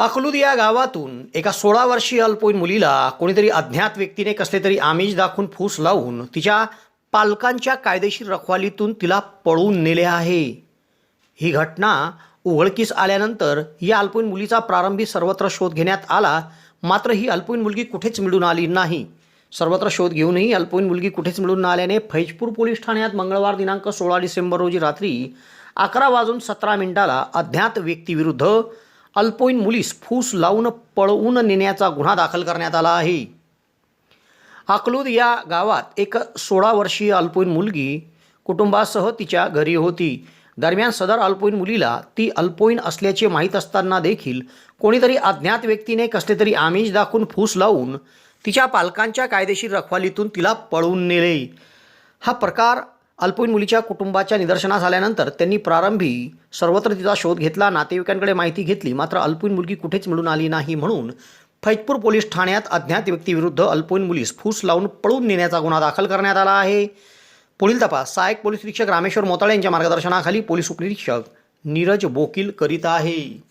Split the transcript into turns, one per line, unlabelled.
अकलूद या गावातून एका सोळा वर्षीय अल्पवयीन मुलीला कोणीतरी अज्ञात व्यक्तीने कसले तरी आमिष दाखवून फूस लावून तिच्या पालकांच्या कायदेशीर रखवालीतून तिला पळवून नेले आहे. ही घटना उघडकीस आल्यानंतर या अल्पवयीन मुलीचा प्रारंभी सर्वत्र शोध घेण्यात आला. मात्र ही अल्पवयीन मुलगी कुठेच मिळून आली नाही. सर्वत्र शोध घेऊनही अल्पवयीन मुलगी कुठेच मिळून न आल्याने फैजपूर पोलीस ठाण्यात मंगळवार दिनांक सोळा डिसेंबर रोजी रात्री अकरा वाजून सतरा मिनिटाला अज्ञात व्यक्तीविरुद्ध अल्पवयीन मुलीस फूस लावून पळवून नेण्याचा गुन्हा दाखल करण्यात आला आहे. अकलूद या गावात एक सोळा वर्षीय अल्पवयीन मुलगी कुटुंबासह तिच्या घरी होती. दरम्यान सदर अल्पवयीन मुलीला ती अल्पवयीन असल्याचे माहीत असताना देखील कोणीतरी अज्ञात व्यक्तीने कसले तरी आमिष दाखवून फूस लावून तिच्या पालकांच्या कायदेशीर रखवालीतून तिला पळवून नेले. हा प्रकार अल्पवयीन मुलीच्या कुटुंबाच्या निदर्शनास आल्यानंतर त्यांनी प्रारंभी सर्वत्र तिचा शोध घेतला नातेवाईकांकडे माहिती घेतली. मात्र अल्पवयीन मुलगी कुठेच मिळून आली नाही म्हणून फैजपूर पोलीस ठाण्यात अज्ञात व्यक्तीविरुद्ध अल्पवयीन मुलीस फूस लावून पळून नेण्याचा गुन्हा दाखल करण्यात आला आहे. पुढील तपास. सहाय्यक पोलीस निरीक्षक रामेश्वर मोताळे यांच्या मार्गदर्शनाखाली पोलीस उपनिरीक्षक नीरज बोकील करीत आहे.